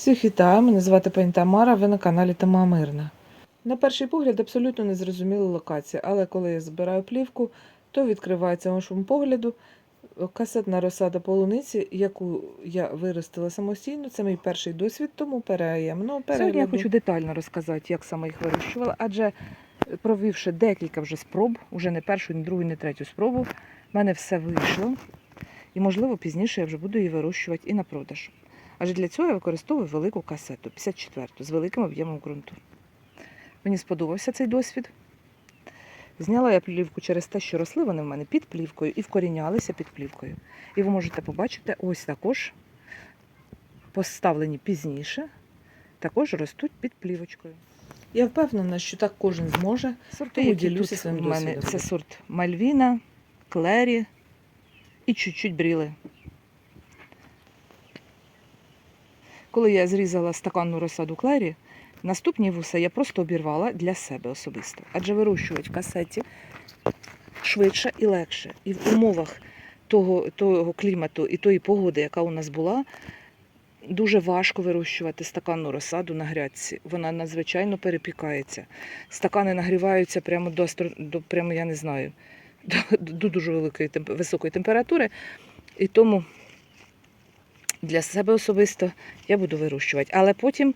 Всіх вітаю, мене звати пані Тамара, ви на каналі Тама Мирна. На перший погляд абсолютно незрозуміла локація, але коли я збираю плівку, то відкривається вашому погляду касетна розсада полуниці, яку я виростила самостійно. Це мій перший досвід, тому переємно перегляду. Сьогодні я хочу детально розказати, як саме їх вирощувала, адже провівши декілька вже спроб, уже не першу, ні другу, ні третю спробу, в мене все вийшло. І, можливо, пізніше я вже буду її вирощувати і на продаж. Адже для цього я використовую велику касету, 54-ту, з великим об'ємом ґрунту. Мені сподобався цей досвід. Зняла я плівку через те, що росли вони в мене під плівкою і вкорінялися під плівкою. І ви можете побачити, ось також поставлені пізніше, також ростуть під плівочкою. Я впевнена, що так кожен зможе. Сорти, Тому які ділюся тут своїм досвідом. це сорт Мальвіна, Клері і чуть-чуть бріли. Коли я зрізала стаканну розсаду Клері, наступні вуса я просто обірвала для себе особисто. Адже вирощувати в касеті швидше і легше. І в умовах того, того клімату і тої погоди, яка у нас була, дуже важко вирощувати стаканну розсаду на грядці. Вона надзвичайно перепікається. Стакани нагріваються прямо до, до прямо, я не знаю, до, до дуже великої високої температури. І тому для себе особисто я буду вирощувати. Але потім,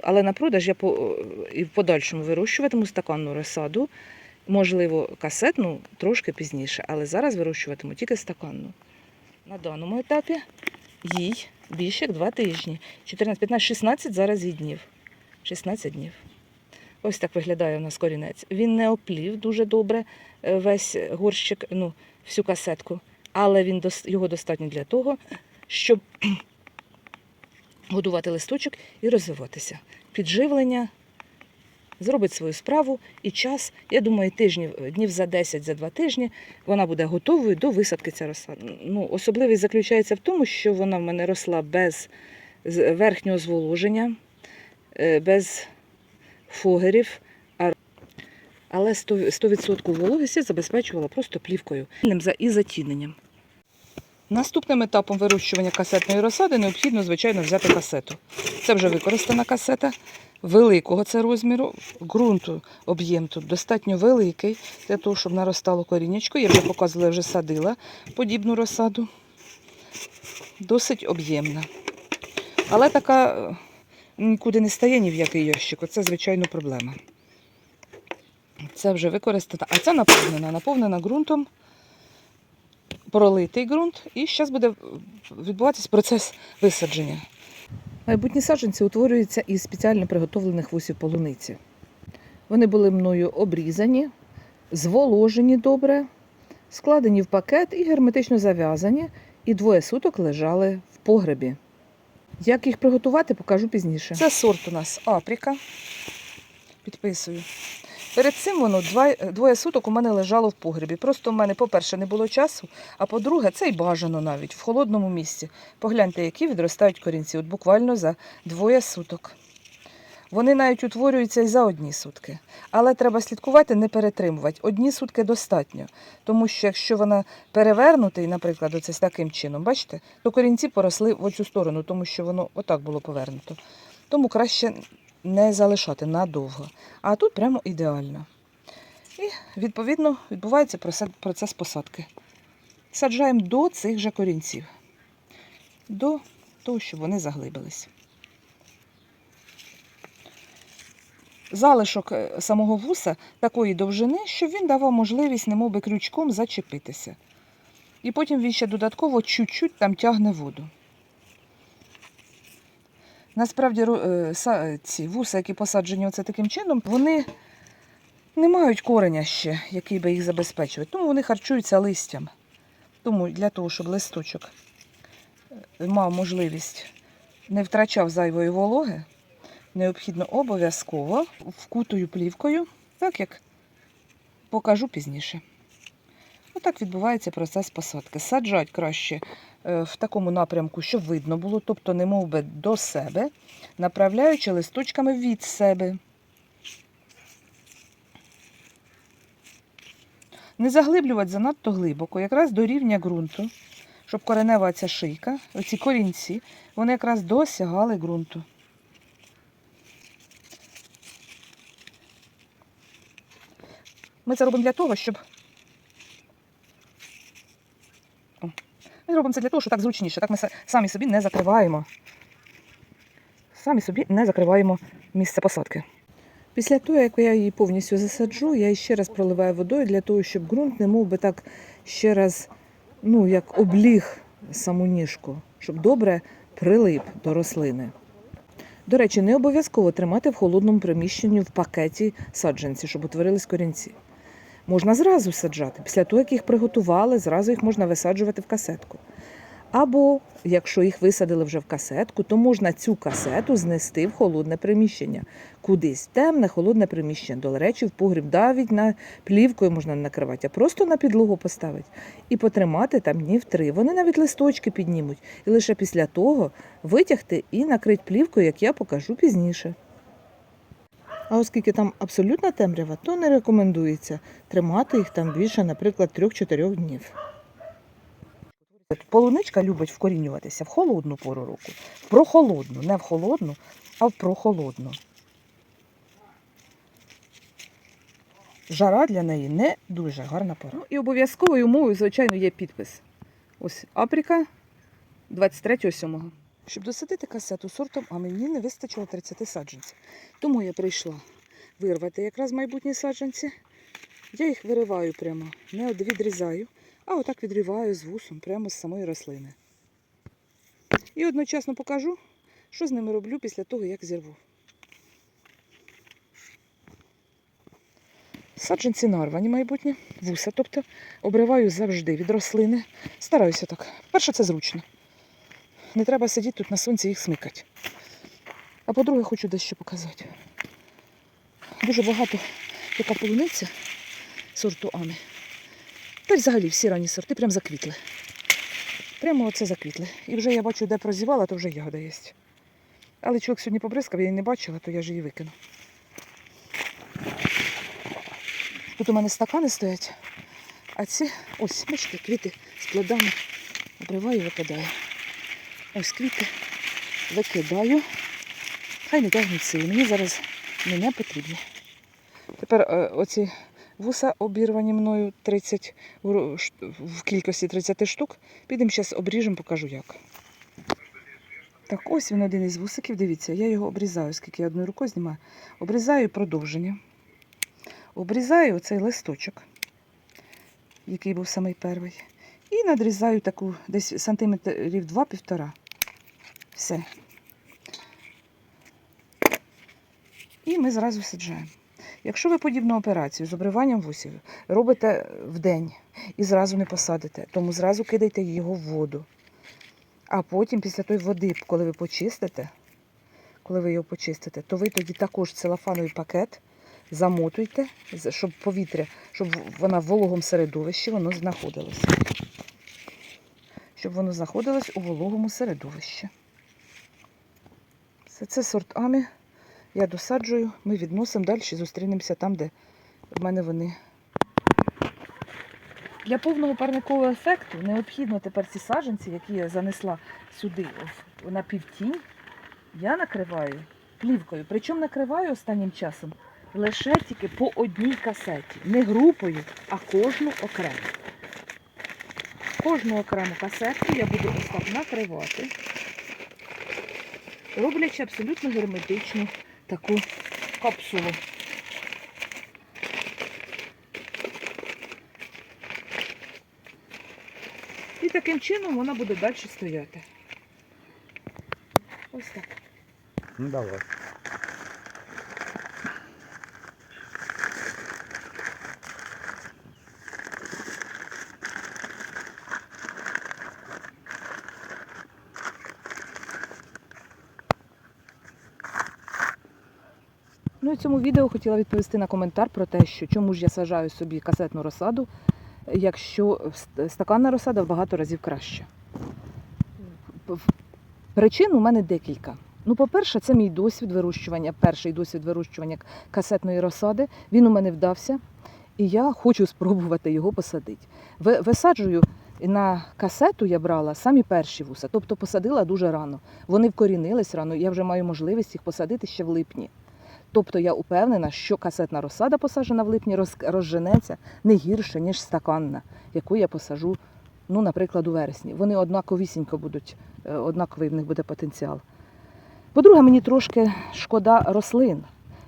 але на продаж я по, і в подальшому вирощуватиму стаканну розсаду, можливо, касетну трошки пізніше, але зараз вирощуватиму тільки стаканну. На даному етапі їй більше як 2 тижні. 14, 15, 16 зараз їй днів. 16 днів. Ось так виглядає у нас корінець. Він не оплів дуже добре е, весь горщик, ну, всю касетку, але він його достатньо для того, щоб годувати листочок і розвиватися. Підживлення зробить свою справу і час, я думаю, тижнів, днів за 10, за 2 тижні вона буде готовою до висадки ця розсада. Ну, особливість заключається в тому, що вона в мене росла без верхнього зволоження, е, без фогерів, але 100%, 100% вологості забезпечувала просто плівкою і затіненням. Наступним етапом вирощування касетної розсади необхідно, звичайно, взяти касету. Це вже використана касета великого це розміру. Ґрунту об'єм тут достатньо великий для того, щоб наростало коріннячко. Я вже показувала, вже садила подібну розсаду. Досить об'ємна. Але така е, нікуди не стає ні в який ящик. Оце, звичайно, проблема. Це вже використана. А ця наповнена, наповнена ґрунтом, пролитий ґрунт, і зараз буде відбуватися процес висадження. Майбутні саджанці утворюються із спеціально приготовлених вусів полуниці. Вони були мною обрізані, зволожені добре, складені в пакет і герметично зав'язані, і двоє суток лежали в погребі. Як їх приготувати, покажу пізніше. Це сорт у нас Апріка. Підписую. Перед цим воно два, двоє суток у мене лежало в погребі. Просто в мене, по-перше, не було часу, а по-друге, це й бажано навіть в холодному місці. Погляньте, які відростають корінці, от буквально за двоє суток. Вони навіть утворюються і за одні сутки. Але треба слідкувати, не перетримувати. Одні сутки достатньо. Тому що якщо вона перевернутий, наприклад, оце таким чином, бачите, то корінці поросли в оцю сторону, тому що воно отак було повернуто. Тому краще не залишати надовго. А тут прямо ідеально. І, відповідно, відбувається процес посадки. Саджаємо до цих же корінців, до того, щоб вони заглибились. Залишок е, самого вуса такої довжини, щоб він давав можливість немов би крючком зачепитися. І потім він ще додатково чуть-чуть там тягне воду. Насправді е, са- ці вуса, які посаджені оце таким чином, вони не мають кореня ще, який би їх забезпечував. Тому вони харчуються листям. Тому для того, щоб листочок е, мав можливість не втрачав зайвої вологи, необхідно обов'язково вкутою плівкою, так як покажу пізніше. Отак відбувається процес посадки. Саджать краще е, в такому напрямку, щоб видно було, тобто не мов би до себе, направляючи листочками від себе. Не заглиблювати занадто глибоко, якраз до рівня ґрунту, щоб коренева ця шийка, оці корінці, вони якраз досягали ґрунту. Ми це робимо для того, щоб Ми робимо це для того, що так зручніше. Так ми самі собі не закриваємо. Самі собі не закриваємо місце посадки. Після того, як я її повністю засаджу, я ще раз проливаю водою для того, щоб ґрунт не мов би так ще раз, ну, як обліг саму ніжку, щоб добре прилип до рослини. До речі, не обов'язково тримати в холодному приміщенні в пакеті саджанці, щоб утворились корінці. Можна зразу саджати. Після того, як їх приготували, зразу їх можна висаджувати в касетку. Або, якщо їх висадили вже в касетку, то можна цю касету знести в холодне приміщення. Кудись темне, холодне приміщення. До речі, в погріб навіть на плівкою можна не накривати, а просто на підлогу поставити і потримати там днів три. Вони навіть листочки піднімуть. І лише після того витягти і накрити плівкою, як я покажу пізніше. А оскільки там абсолютна темрява, то не рекомендується тримати їх там більше, наприклад, 3-4 днів. Полуничка любить вкорінюватися в холодну пору року. В прохолодну, не в холодну, а в прохолодну. Жара для неї не дуже гарна пора. Ну, і обов'язковою умовою, звичайно, є підпис. Ось Апріка 23.07. Щоб досадити касету сортом, а мені не вистачило 30 саджанців. Тому я прийшла вирвати якраз майбутні саджанці. Я їх вириваю прямо, не відрізаю, а отак відриваю з вусом прямо з самої рослини. І одночасно покажу, що з ними роблю після того, як зірву. Саджанці нарвані майбутні, вуса, тобто обриваю завжди від рослини. Стараюся так. Перше, це зручно. Не треба сидіти тут на сонці їх смикати. А по-друге, хочу дещо показати. Дуже багато яка полуниця сорту Ами. Та й взагалі всі ранні сорти прям заквітли. Прямо оце заквітли. І вже я бачу, де прозівала, то вже ягода є. Але чоловік сьогодні побризкав, я її не бачила, то я ж її викину. Тут у мене стакани стоять, а ці ось, бачите, квіти з плодами. Обриваю і викидаю. Ось квіти викидаю. Хай не тягнуть сили. Мені зараз не, не потрібно. Тепер е, оці вуса обірвані мною 30 в кількості 30 штук. Підемо зараз обріжемо, покажу як. Так, ось він один із вусиків. Дивіться, я його обрізаю, оскільки я одною рукою знімаю. Обрізаю продовження. Обрізаю цей листочок, який був самий перший. І надрізаю таку десь сантиметрів 2-1,5. Все. І ми зразу саджаємо. Якщо ви подібну операцію з обриванням вусів робите в день і зразу не посадите, тому зразу кидайте його в воду. А потім, після тої води, коли ви почистите, коли ви його почистите, то ви тоді також целофановий пакет замотуйте, щоб повітря, щоб вона в вологому середовищі воно знаходилося. Щоб воно знаходилось у вологому середовищі. Це, це сорт Амі. Я досаджую, ми відносимо далі, зустрінемося там, де в мене вони. Для повного парникового ефекту необхідно тепер ці саджанці, які я занесла сюди на півтінь, я накриваю плівкою. Причому накриваю останнім часом лише тільки по одній касеті. Не групою, а кожну окремо. Кожну окрему касетку я буду ось так накривати, роблячи абсолютно герметичну таку капсулу. І таким чином вона буде далі стояти. Ось так. Ну давай. Ну в цьому відео хотіла відповісти на коментар про те, що чому ж я сажаю собі касетну розсаду, якщо стаканна розсада в багато разів краще. Причин у мене декілька. Ну, по-перше, це мій досвід вирощування, перший досвід вирощування касетної розсади. Він у мене вдався, і я хочу спробувати його посадити. Висаджую на касету я брала самі перші вуса, тобто посадила дуже рано. Вони вкорінились рано, я вже маю можливість їх посадити ще в липні. Тобто я упевнена, що касетна розсада, посаджена в липні, розженеться не гірше, ніж стаканна, яку я посажу, ну, наприклад, у вересні. Вони однаковісінько будуть, е, однаковий в них буде потенціал. По-друге, мені трошки шкода рослин.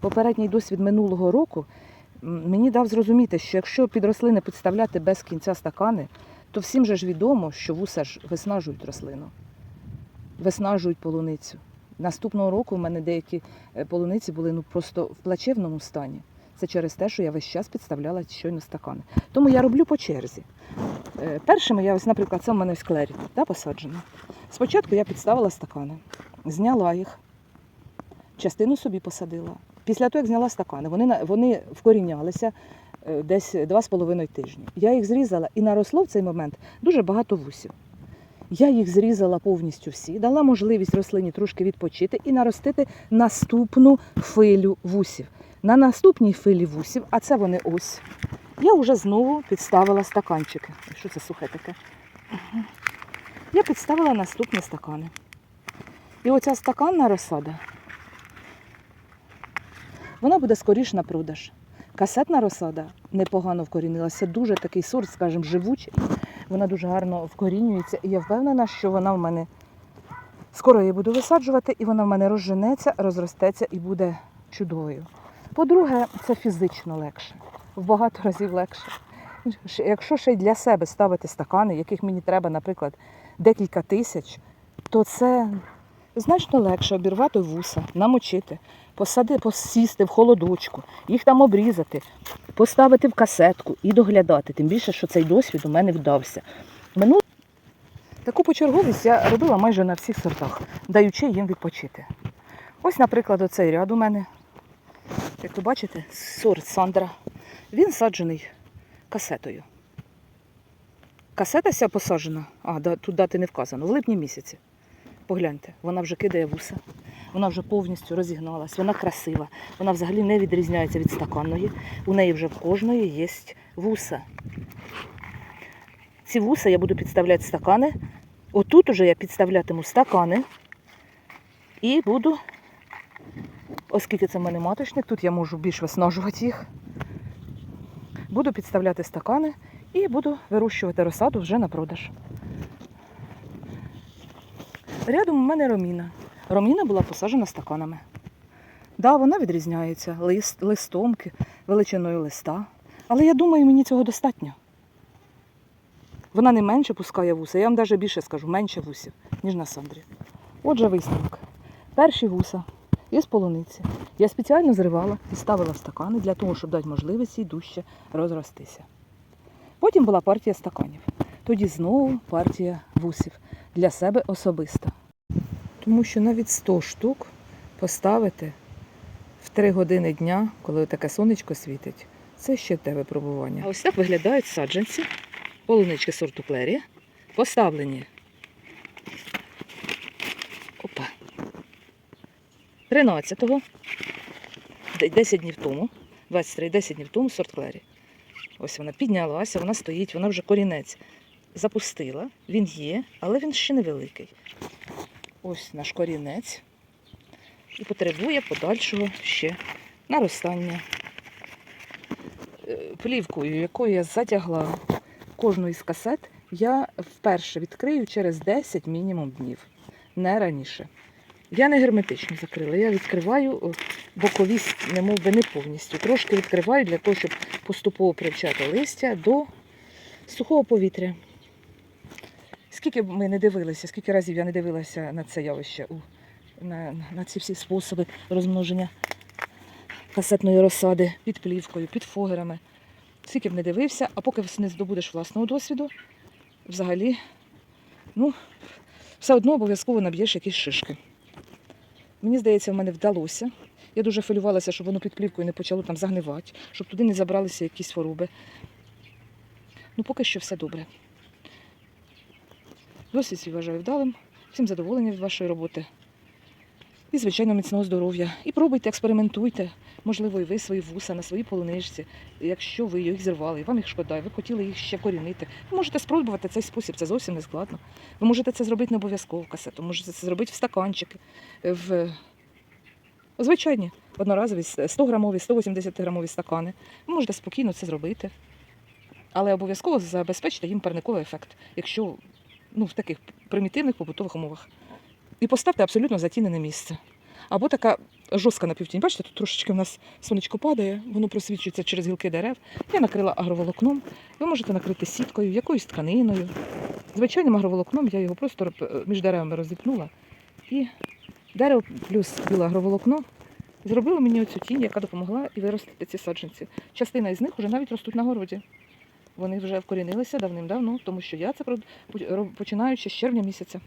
Попередній досвід минулого року мені дав зрозуміти, що якщо під рослини підставляти без кінця стакани, то всім же ж відомо, що вуса ж виснажують рослину, виснажують полуницю. Наступного року в мене деякі е, полуниці були ну, просто в плачевному стані. Це через те, що я весь час підставляла щойно стакани. Тому я роблю по черзі. Е, Першими я ось, наприклад, це в мене в склері да, посаджено. Спочатку я підставила стакани, зняла їх, частину собі посадила. Після того, як зняла стакани, вони, вони вкорінялися е, десь два з половиною тижні. Я їх зрізала і наросло в цей момент дуже багато вусів. Я їх зрізала повністю всі, дала можливість рослині трошки відпочити і наростити наступну хвилю вусів. На наступній хвилі вусів, а це вони ось, я вже знову підставила стаканчики. Що це сухе таке? Я підставила наступні стакани. І оця стаканна розсада, вона буде скоріш на продаж. Касетна розсада непогано вкорінилася, дуже такий сорт, скажімо, живучий. Вона дуже гарно вкорінюється, і я впевнена, що вона в мене скоро її буду висаджувати, і вона в мене розженеться, розростеться і буде чудовою. По-друге, це фізично легше, в багато разів легше. Якщо ще й для себе ставити стакани, яких мені треба, наприклад, декілька тисяч, то це значно легше обірвати вуса, намочити, посади, посісти в холодочку, їх там обрізати, поставити в касетку і доглядати. Тим більше, що цей досвід у мене вдався. Минул... Таку почерговість я робила майже на всіх сортах, даючи їм відпочити. Ось, наприклад, оцей ряд у мене. Як ви бачите, сорт Сандра. Він саджений касетою. Касета ся посаджена, а тут дати не вказано, в липні місяці. Погляньте, вона вже кидає вуса. Вона вже повністю розігналась, вона красива, вона взагалі не відрізняється від стаканної. У неї вже в кожної є вуса. Ці вуса я буду підставляти стакани. Отут уже я підставлятиму стакани і буду, оскільки це в мене маточник, тут я можу більш виснажувати їх. Буду підставляти стакани і буду вирощувати розсаду вже на продаж. Рядом у мене роміна. Роміна була посаджена стаканами. Да, вона відрізняється лист, листомки, величиною листа. Але я думаю, мені цього достатньо. Вона не менше пускає вуса. Я вам навіть більше скажу, менше вусів, ніж на Сандрі. Отже, висновок. Перші вуса із полуниці. Я спеціально зривала і ставила в стакани для того, щоб дати можливість їй дужче розростися. Потім була партія стаканів. Тоді знову партія вусів для себе особисто. Тому що навіть 100 штук поставити в 3 години дня, коли таке сонечко світить, це ще те випробування. А ось так виглядають саджанці, полунички сорту Клері, поставлені. Опа. 13-го, 10 днів тому, 23, 10 днів тому сорт Клері. Ось вона піднялася, вона стоїть, вона вже корінець запустила. Він є, але він ще невеликий. Ось наш корінець. І потребує подальшого ще наростання. Е, Плівкою, якою я затягла кожну із касет, я вперше відкрию через 10 мінімум днів, не раніше. Я не герметично закрила, я відкриваю бокові, немов би не повністю. Трошки відкриваю для того, щоб поступово привчати листя до сухого повітря. Скільки б ми не дивилися, скільки разів я не дивилася на це явище, на, на ці всі способи розмноження касетної розсади під плівкою, під фогерами. Скільки б не дивився, а поки не здобудеш власного досвіду, взагалі, ну, все одно обов'язково наб'єш якісь шишки. Мені здається, в мене вдалося. Я дуже хвилювалася, щоб воно під плівкою не почало там загнивати, щоб туди не забралися якісь хвороби. Ну, поки що все добре. Свій вважаю вдалим. Всім задоволення від вашої роботи. І, звичайно, міцного здоров'я. І пробуйте, експериментуйте. Можливо, і ви свої вуса на своїй полуничці. Якщо ви їх зірвали, і вам їх шкода, і ви хотіли їх ще корінити. Ви можете спробувати цей спосіб, це зовсім не складно. Ви можете це зробити не обов'язково в касету, можете це зробити в стаканчики, в звичайні одноразові 100 грамові, 180 грамові стакани. Ви можете спокійно це зробити. Але обов'язково забезпечте їм парниковий ефект, якщо ну, в таких примітивних побутових умовах. І поставте абсолютно затінене місце. Або така жорстка напівтінь. Бачите, тут трошечки в нас сонечко падає, воно просвічується через гілки дерев. Я накрила агроволокном. Ви можете накрити сіткою, якоюсь тканиною. Звичайним агроволокном я його просто е, між деревами розіпнула. І дерево плюс біле агроволокно зробило мені оцю тінь, яка допомогла і виростити ці саджанці. Частина із них вже навіть ростуть на городі. Вони вже вкорінилися давним-давно, тому що я це починаю починаючи з червня місяця.